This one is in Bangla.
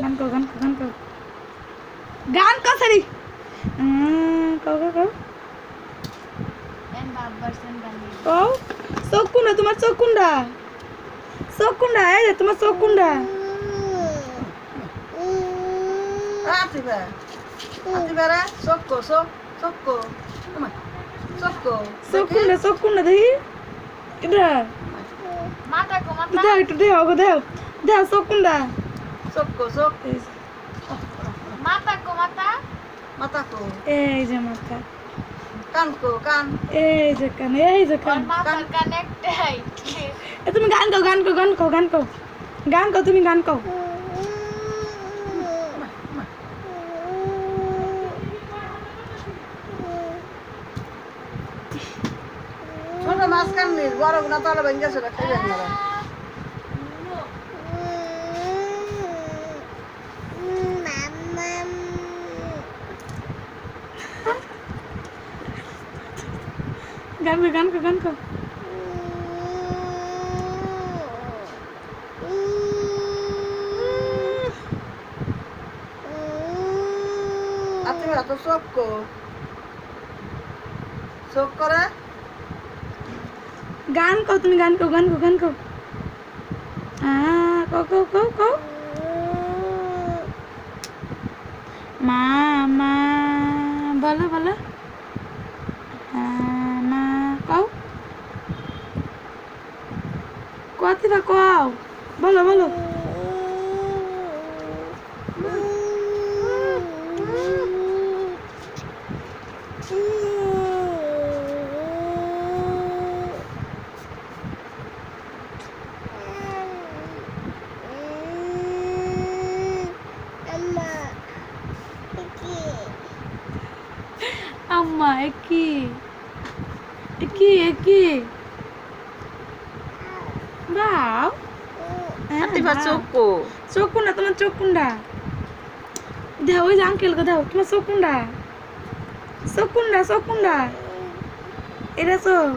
গান কও গান গান কও গান কও সারি কও চোখ কোনটা তোমার চোখ কোনটা চোখ কোনটা এই যে তোমার চোখ কোনটা Atiba. Atiba ra. Sokko, sok, sokko. Come on. Sokko. চোখ কোনটা দেখি এটা মাথা কো মাথা দেও একটু দেও গো দেও দেও চোখ যে, মাথা কো মাথা? Mata ko. এই যে মাথা। ko, kan. এই যে কান এই যে কান। মাথার কানেক্টাই এ তুমি গান গাও গান গাও গান গাও গান গাও গান গাও তুমি গান গাও ছোট মাছ কান নি বড় গুনা তলে ভেঙে গেছে খাইবে গান গান গান sokko. Sok করে। গান গাও তুমি গান গাও গান গাও গান গাও আ কও কও কও কও। মা মা বলো বলো। আ, মা কও কোয়াতিবা কও বলো বলো আম্মা একি একি একি বাও Atiba sokko. চোখ কোনটা তোমার চোখ কোনটা দেও ওই যে আঙ্কেলকে দেহ তোমার চোখ কোনটা চোখ কোনটা চোখ কোনটা এটা চোখ।